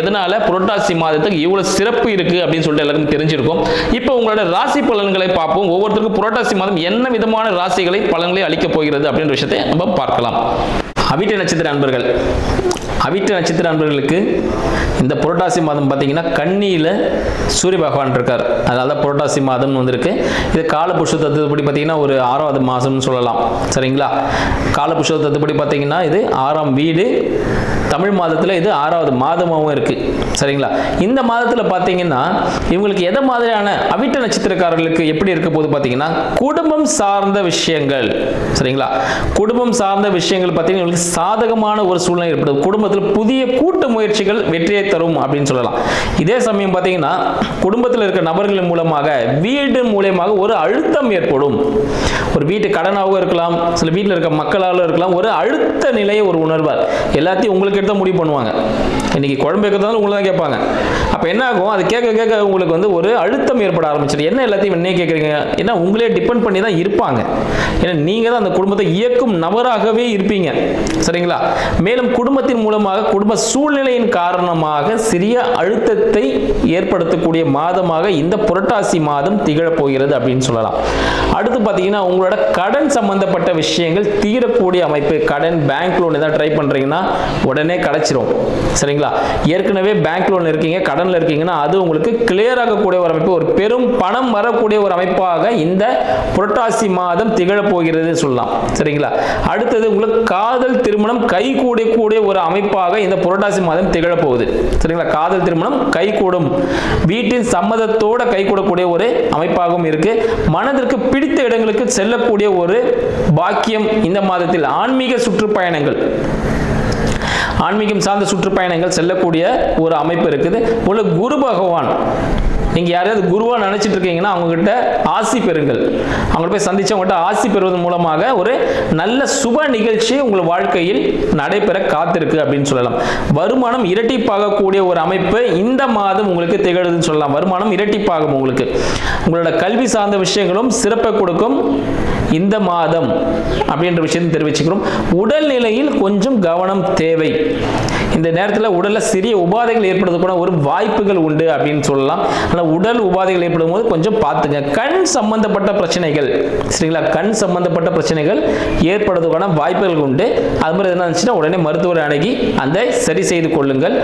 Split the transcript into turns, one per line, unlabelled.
எதனால புரட்டாசி மாதத்துக்கு இவ்வளவு சிறப்பு இருக்கு அப்படின்னு சொல்லிட்டு எல்லாருக்கும் தெரிஞ்சிருக்கும். இப்போ உங்களோட ராசி பலன்களை பார்ப்போம். ஒவ்வொருத்தருக்கும் புரட்டாசி மாதம் என்ன விதமான ராசிகளை பலன்களை அளிக்கப் போகிறது அப்படின்ற விஷயத்தை நம்ம பார்க்கலாம். அவிட்ட நட்சத்திர அன்பர்கள். அவிட்ட நட்சத்திர அன்பர்களுக்கு இந்த புரட்டாசி மாதம் பார்த்தீங்கன்னா கண்ணியில் சூரிய பகவான் இருக்கார். அதாவது புரட்டாசி மாதம்னு வந்திருக்கு. இது காலபுஷ தத்துவப்படி பார்த்தீங்கன்னா ஒரு ஆறாவது மாதம்னு சொல்லலாம். சரிங்களா? காலபுஷ தத்துவப்படி பார்த்தீங்கன்னா இது ஆறாம் வீடு தமிழ் மாதத்தில் இது ஆறாவது மாதமாகவும் இருக்குது சரிங்களா? இந்த மாதத்தில் பார்த்தீங்கன்னா இவங்களுக்கு எதை மாதிரியான அவிட்ட நட்சத்திரக்காரர்களுக்கு எப்படி இருக்க போது பார்த்தீங்கன்னா குடும்பம் சார்ந்த விஷயங்கள். சரிங்களா? குடும்பம் சார்ந்த விஷயங்கள் பார்த்தீங்கன்னா இவங்களுக்கு சாதகமான ஒரு சூழ்நிலை ஏற்படுது. குடும்பத்தில் புதிய கூட்டு முயற்சிகள் வெற்றியை தரும் அப்படின்னு சொல்லலாம். இதே சமயம் பார்த்தீங்கன்னா குடும்பத்தில் இருக்க நபர்கள் மூலமாக வீடு மூலியமாக ஒரு அழுத்தம் ஏற்படும். ஒரு வீட்டு கடனாகவும் இருக்கலாம் சில வீட்டில் இருக்க மக்களாலும் இருக்கலாம் ஒரு அழுத்த நிலையை ஒரு உணர்வார். எல்லாத்தையும் உங்களுக்கு எடுத்து முடிவு பண்ணுவாங்க. இன்னைக்கு குழம்பு வைக்கிறதாலும் உங்களை தான் கேட்பாங்க. அப்போ என்ன ஆகும்? அது கேட்க கேட்க உங்களுக்கு வந்து ஒரு அழுத்தம் ஏற்பட ஆரம்பிச்சிடும் என்ன எல்லாத்தையும் என்ன கேட்குறீங்க? ஏன்னா உங்களே டிபெண்ட் பண்ணி தான் இருப்பாங்க. ஏன்னா நீங்கள் தான் அந்த குடும்பத்தை இயக்கும் நபராகவே இருப்பீங்க. சரிங்களா? மேலும் குடும்பத்தின் மூலமாக குடும்ப சூழ்நிலையின் காரணமாக சிறிய அழுத்தத்தை ஏற்படுத்தக்கூடிய மாதமாக இந்த புரட்டாசி மாதம் திகழப் போகிறது அப்படின்னு சொல்லலாம். அடுத்து பார்த்தீங்கன்னா உங்களோட கடன் சம்பந்தப்பட்ட விஷயங்கள் தீரக்கூடிய அமைப்பு கடன் பேங்க் லோன் ஏதாவது ட்ரை பண்ணுறீங்கன்னா உடனே கிடச்சிரும் சரிங்களா? ஏற்கனவே பேங்க் லோன் இருக்கீங்க கடனில் இருக்கீங்கன்னா அது உங்களுக்கு கிளியர் ஆகக்கூடிய ஒரு அமைப்பு ஒரு பெரும் பணம் வரக்கூடிய ஒரு அமைப்பாக இந்த புரட்டாசி மாதம் திகழப் போகிறது சொல்லலாம். சரிங்களா? அடுத்தது உங்களுக்கு காதல் திருமணம் கை கூடக்கூடிய ஒரு அமைப்பாக இந்த புரட்டாசி மாதம் திகழப் போகுது சரிங்களா? காதல் திருமணம் கை கூடும் வீட்டின் சம்மதத்தோட கை கூடக்கூடிய ஒரு அமைப்பாகவும் இருக்கு. மனதிற்கு பிடித்த இடங்களுக்கு செல்லக்கூடிய ஒரு பாக்கியம் இந்த மாதத்தில். ஆன்மீக சுற்றுப்பயணங்கள். ஆன்மீகம் சார்ந்த சுற்றுப்பயணங்கள் செல்லக்கூடிய ஒரு அமைப்பு இருக்குது. குரு பகவான் நீங்கள் யாரையாவது குருவாக நினச்சிட்டு இருக்கீங்கன்னா அவங்ககிட்ட ஆசி பெறுங்கள். அவங்கள போய் சந்தித்து அவங்ககிட்ட ஆசி பெறுவதன் மூலமாக ஒரு நல்ல சுப நிகழ்ச்சி உங்கள் வாழ்க்கையில் நடைபெற காத்திருக்கு அப்படின்னு சொல்லலாம். வருமானம் இரட்டிப்பாகக்கூடிய ஒரு அமைப்பு இந்த மாதம் உங்களுக்கு திகழுதுன்னு சொல்லலாம். வருமானம் இரட்டிப்பாகும் உங்களுக்கு. உங்களோட கல்வி சார்ந்த விஷயங்களும் சிறப்பை கொடுக்கும். இந்த மாதம் அப்படின்ற விஷயத்தை தெரிவிச்சுக்கிறோம். உடல்நிலையில் கொஞ்சம் கவனம் தேவை. இந்த நேரத்தில் உடலில் சிறிய உபாதைகள் ஏற்படுறதுக்கான ஒரு வாய்ப்புகள் உண்டு அப்படின்னு சொல்லலாம். ஆனால் உடல் உபாதைகள் ஏற்படும் போது கொஞ்சம் பார்த்துங்க. கண் சம்பந்தப்பட்ட பிரச்சனைகள் சரிங்களா? கண் சம்பந்தப்பட்ட பிரச்சனைகள் ஏற்படுறதுக்கான வாய்ப்புகள் உண்டு. அது மாதிரி என்ன இருந்துச்சுன்னா உடனே மருத்துவரை அணுகி அந்த சரி செய்து கொள்ளுங்கள்.